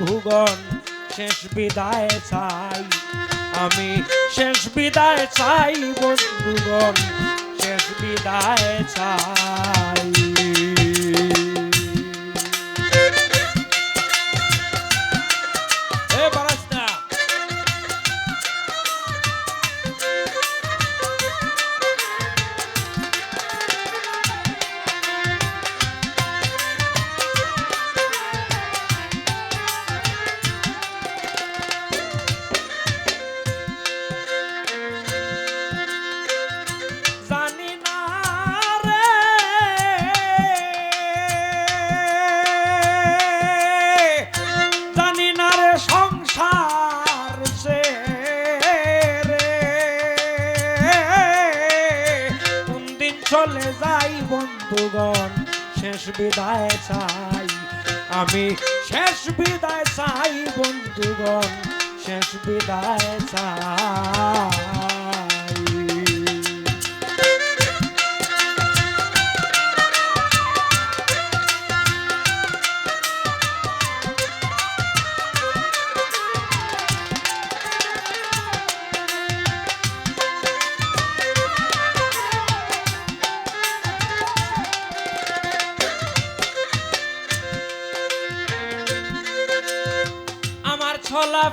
বন্ধুগণ শেষ বিদায় চাই। আমি শেষ বিদায় চাই বন্ধুগণ শেষ বিদায় চাই। বন্ধুগণ শেষ বিদায় চাই। আমি শেষ বিদায় চাই বন্ধুগণ শেষ বিদায় চাই।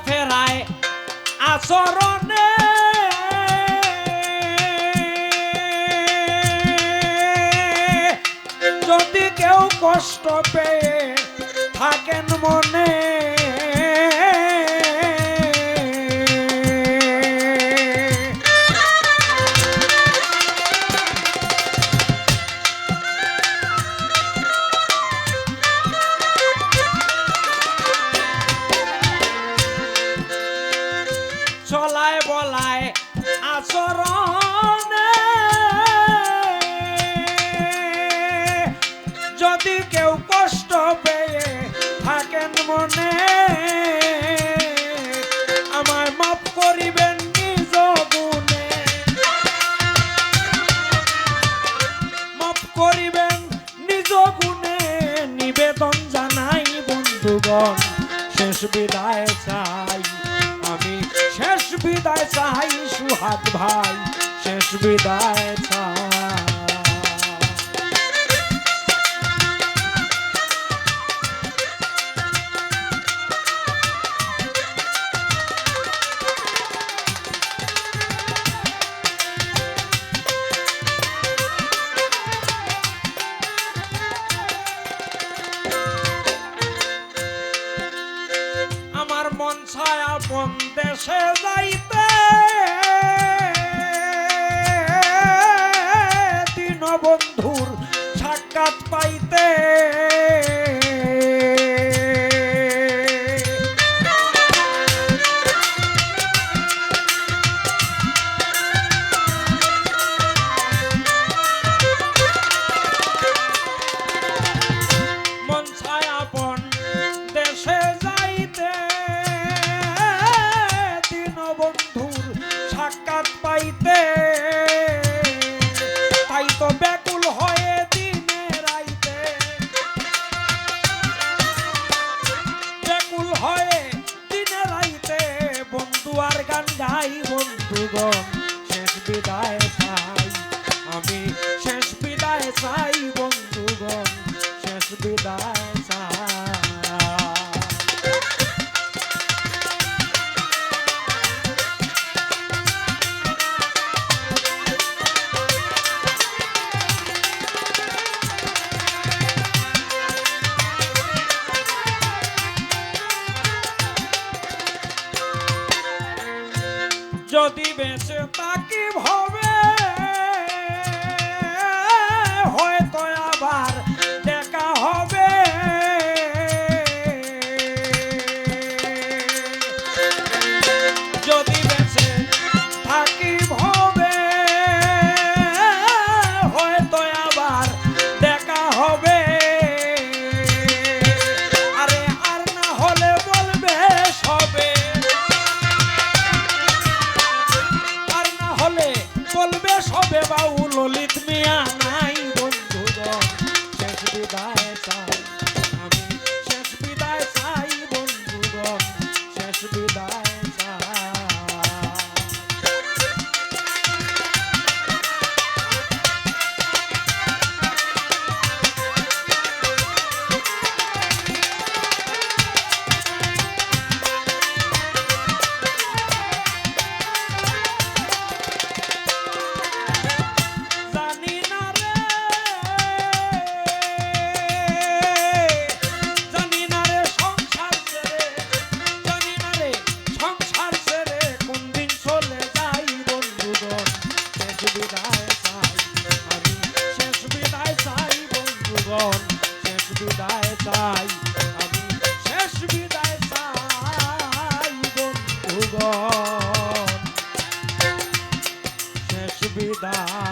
ফেরায় আচরণে। যদি কেউ কষ্ট পেয়ে থাকেন যদি কেউ কষ্ট পেয়ে থাকেন মনে, আমায় মাফ করিবেন নিজ গুণে। মাফ করিবেন নিজ গুণে, নিবেদন জানাই বন্ধুগণ, শেষ বিদায় চাই আমি, শেষ বিদায় চাই সুহাগ ভাই, শেষ বিদায় চাই। ছায়া মন দেশে গান গাই বন্ধুগণ যদি বেঁচে তাকি ভবে বিদায় চাই, আমি শেষ বিদায় চাই বন্ধুগণ শেষ বিদায় চাই আমি শেষ বিদায় চাই বন্ধুগণ শেষ বিদায়।